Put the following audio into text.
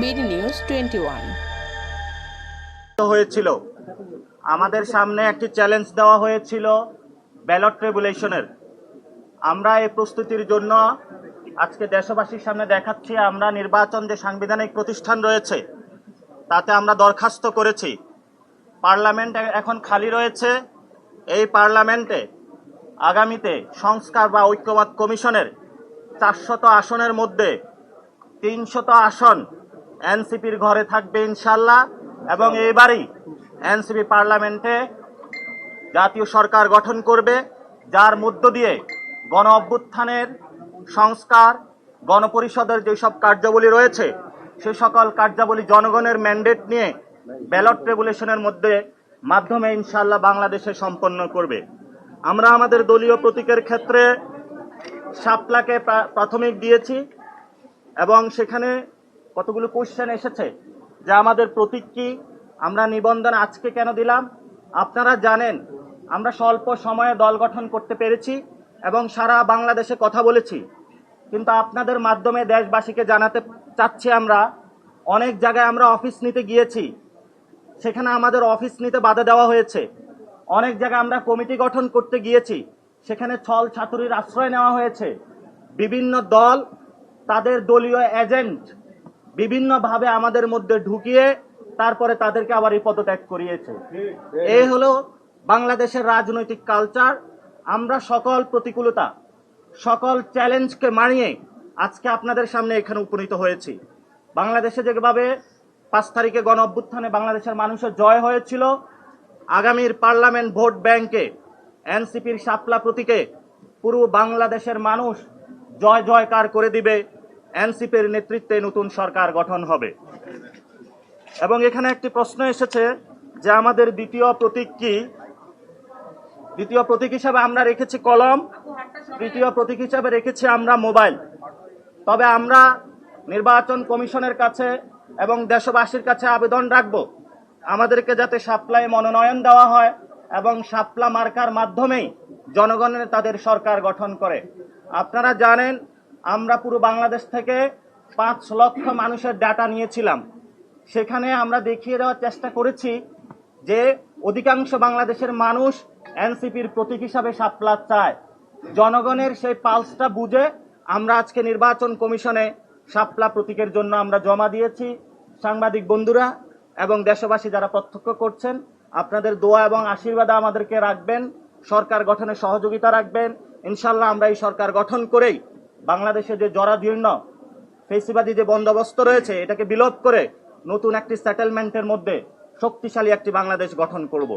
BD news twenty one. হয়েছিল। আমাদের সামনে একটি চ্যালেঞ্জ দেওয়া হয়েছিল ব্যালট রেগুলেশনের। আমরা এই প্রস্তুতির জন্য আজকে দেশবাসীর সামনে দেখাচ্ছি, আমরা নির্বাচন যে সাংবিধানিক প্রতিষ্ঠান রয়েছে, তাতে আমরা দরখাস্ত করেছি। পার্লামেন্ট এখন খালি রয়েছে। এই পার্লামেন্টে আগামীতে সংস্কার বা ঐক্যমত কমিশনের চারশত আসনের মধ্যে তিনশত আসন এনসিপির ঘরে থাকবে ইনশাল্লাহ এবং এবারই এনসিপি পার্লামেন্টে জাতীয় সরকার গঠন করবে, যার মধ্য দিয়ে গণ অভ্যুত্থানের সংস্কার, গণপরিষদের যেসব কার্যাবলী রয়েছে, সে সকল কার্যাবলী জনগণের ম্যান্ডেট নিয়ে ব্যালট রেগুলেশনের মধ্যে মাধ্যমে ইনশাল্লাহ বাংলাদেশে সম্পন্ন করবে। আমরা আমাদের দলীয় প্রতীকের ক্ষেত্রে শাপলাকে প্রা- প্রাথমিক দিয়েছি এবং সেখানে কতগুলো কোশ্চেন এসেছে, যে আমাদের প্রতীক কি, আমরা নিবন্ধন আজকে কেন দিলাম, আপনারা জানেন, আমরা স্বল্প সময়ে দল গঠন করতে পেরেছি এবং সারা বাংলাদেশে কথা বলেছি। কিন্তু আপনাদের মাধ্যমে দেশবাসীকে জানাতে চাচ্ছি আমরা, অনেক জায়গায় আমরা অফিস নিতে গিয়েছি, সেখানে আমাদের অফিস নিতে বাধা দেওয়া হয়েছে। অনেক জায়গায় আমরা কমিটি গঠন করতে গিয়েছি, সেখানে ছল ছাতুরির আশ্রয় নেওয়া হয়েছে। বিভিন্ন দল তাদের দলীয় এজেন্ট বিভিন্নভাবে আমাদের মধ্যে ঢুকিয়ে তারপরে তাদেরকে আবার এই পদত্যাগ করিয়েছে। এই হলো বাংলাদেশের রাজনৈতিক কালচার। আমরা সকল প্রতিকূলতা, সকল চ্যালেঞ্জকে মানিয়ে আজকে আপনাদের সামনে এখানে উপনীত হয়েছি। বাংলাদেশে যেভাবে পাঁচ তারিখে গণ অভ্যুত্থানে বাংলাদেশের মানুষের জয় হয়েছিল, আগামীর পার্লামেন্ট ভোট ব্যাংকে, এনসিপির শাপলা প্রতীকে পুরো বাংলাদেশের মানুষ জয় জয়কার করে দিবে। এনসিপির নেতৃত্বে নতুন সরকার গঠন হবে। এবং এখানে একটি প্রশ্ন এসেছে যে আমাদের দ্বিতীয় প্রতীক কি? দ্বিতীয় প্রতীক হিসাবে আমরা রেখেছি কলম, তৃতীয় প্রতীক হিসাবে রেখেছি আমরা মোবাইল। তবে আমরা নির্বাচন কমিশনের কাছে এবং দেশবাসীর কাছে আবেদন রাখব, আমাদেরকে যাতে সাপ্লাই মনোনয়ন দেওয়া হয় এবং সাপলা মার্কার মাধ্যমেই জনগণের তাদের সরকার গঠন করে। আপনারা জানেন আমরা পুরো বাংলাদেশ থেকে পাঁচ লক্ষ মানুষের ডাটা নিয়েছিলাম। সেখানে আমরা দেখিয়ে দেওয়ার চেষ্টা করেছি যে অধিকাংশ বাংলাদেশের মানুষ এনসিপির প্রতীক হিসাবে সাপলা চায়। জনগণের সেই পালসটা বুঝে আমরা আজকে নির্বাচন কমিশনে সাপলা প্রতীকের জন্য আমরা জমা দিয়েছি। সাংবাদিক বন্ধুরা এবং দেশবাসী যারা প্রত্যক্ষ করছেন, আপনাদের দোয়া এবং আশীর্বাদ আমাদেরকে রাখবেন। সরকার গঠনে সহযোগিতা রাখবেন। ইনশাল্লাহ আমরা এই সরকার গঠন করেই বাংলাদেশে যে জরাজীর্ণ ফেসিবাদী যে বন্দোবস্ত রয়েছে, এটাকে বিলোপ করে নতুন একটি সেটেলমেন্টের মধ্যে শক্তিশালী একটি বাংলাদেশ গঠন করব।